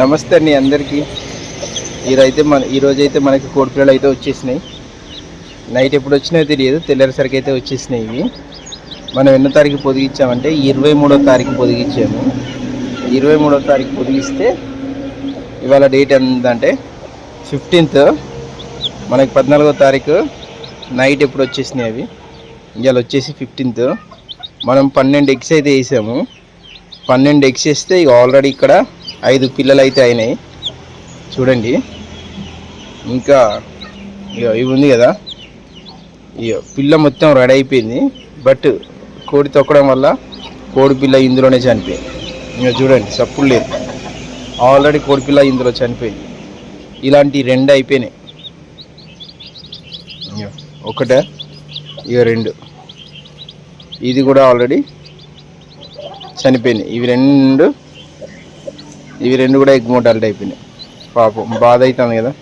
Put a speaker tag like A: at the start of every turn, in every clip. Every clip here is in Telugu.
A: నమస్తే అండి అందరికీ. ఈరైతే మన ఈరోజైతే మనకి కోడిపిల్లలు అయితే వచ్చేసినాయి. నైట్ ఎప్పుడు వచ్చినాయో తెలియదు తెల్లారిసరికి అయితే వచ్చేసినాయి ఇవి. మనం ఎన్నో తారీఖు పొదిగించామంటే ఇరవై మూడో తారీఖు పొదిగించాము ఇరవై మూడో తారీఖు పొదిగిస్తే ఇవాళ డేట్ ఎంతంటే ఫిఫ్టీన్త్. మనకి పద్నాలుగో తారీఖు నైట్ ఎప్పుడు వచ్చేసినాయి అవి. ఇవాళ వచ్చేసి ఫిఫ్టీన్త్. మనం పన్నెండు ఎగ్స్ అయితే వేసాము. పన్నెండు ఎగ్స్ వేస్తే ఇక ఆల్రెడీ ఇక్కడ ఐదు పిల్లలు అయితే అయినాయి. చూడండి. ఇంకా ఇక ఇవి ఉంది కదా. ఇక పిల్ల మొత్తం రెడీ అయిపోయింది. బట్ కోడి తొక్కడం వల్ల కోడి పిల్ల ఇందులోనే చనిపోయింది. ఇంకా చూడండి సప్పుడు లేదు. ఆల్రెడీ కోడి పిల్ల ఇందులో చనిపోయింది. ఇలాంటి రెండు అయిపోయినాయి. ఇక ఒకటే ఇక రెండు. ఇది కూడా ఆల్రెడీ చనిపోయింది. ఇవి రెండు ఇవి రెండు కూడా ఎగ్ మోటాలిటీ అయిపోయినాయి పాపం బాధ అవుతుంది కదా.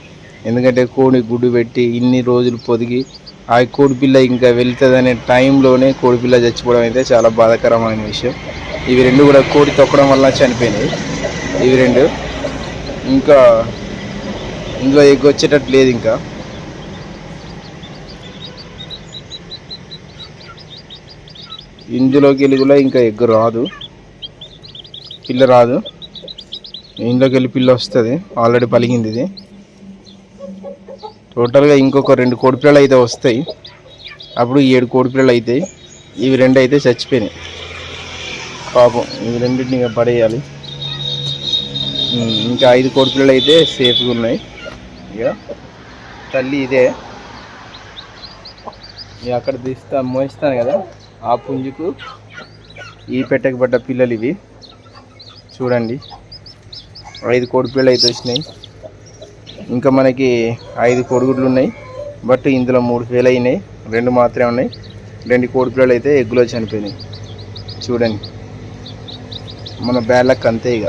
A: ఎందుకంటే కోడి గుడ్డు పెట్టి ఇన్ని రోజులు పొదిగి ఆ కోడిపిల్ల ఇంకా వెళ్తుందనే టైంలోనే కోడిపిల్ల చచ్చిపోవడం అయితే చాలా బాధాకరమైన విషయం. ఇవి రెండు కూడా కోడి తొక్కడం వల్ల చనిపోయినాయి. ఇవి రెండు. ఇంకా ఇందులో ఎగ్ వచ్చేటట్టు లేదు ఇంకా. ఇందులోకి వెళ్ళి కూడా ఇంకా ఎగ్ రాదు. పిల్ల రాదు. ఇంట్లోకి వెళ్ళి పిల్ల వస్తుంది. ఆల్రెడీ పలిగింది ఇది. టోటల్గా ఇంకొక రెండు కోడి పిల్లలు అయితే వస్తాయి. అప్పుడు ఏడు కోడి పిల్లలు అవుతాయి ఇవి రెండు అయితే చచ్చిపోయినాయి. పాపం ఇవి రెండింటిని ఇంకా పడేయాలి. ఇంకా ఐదు కోడి పిల్లలు అయితే సేఫ్గా ఉన్నాయి. ఇక తల్లి ఇదే. ఇక అక్కడ తీస్తా మోయిస్తాను కదా ఆ పుంజుకు. ఈ పెట్టకబడ్డ పిల్లలు ఇవి. చూడండి. ఐదు కోడి పిల్లలు అయితే వచ్చినాయి. ఇంకా మనకి ఐదు కోడిగుడ్లు ఉన్నాయి. బట్ ఇందులో మూడు ఫెయిల్ అయినాయి. రెండు మాత్రమే ఉన్నాయి. రెండు కోడి పిల్లలు అయితే ఎగ్గులో చనిపోయినాయి. చూడండి. మన బ్యాడ్ లక్ అంతే ఇక.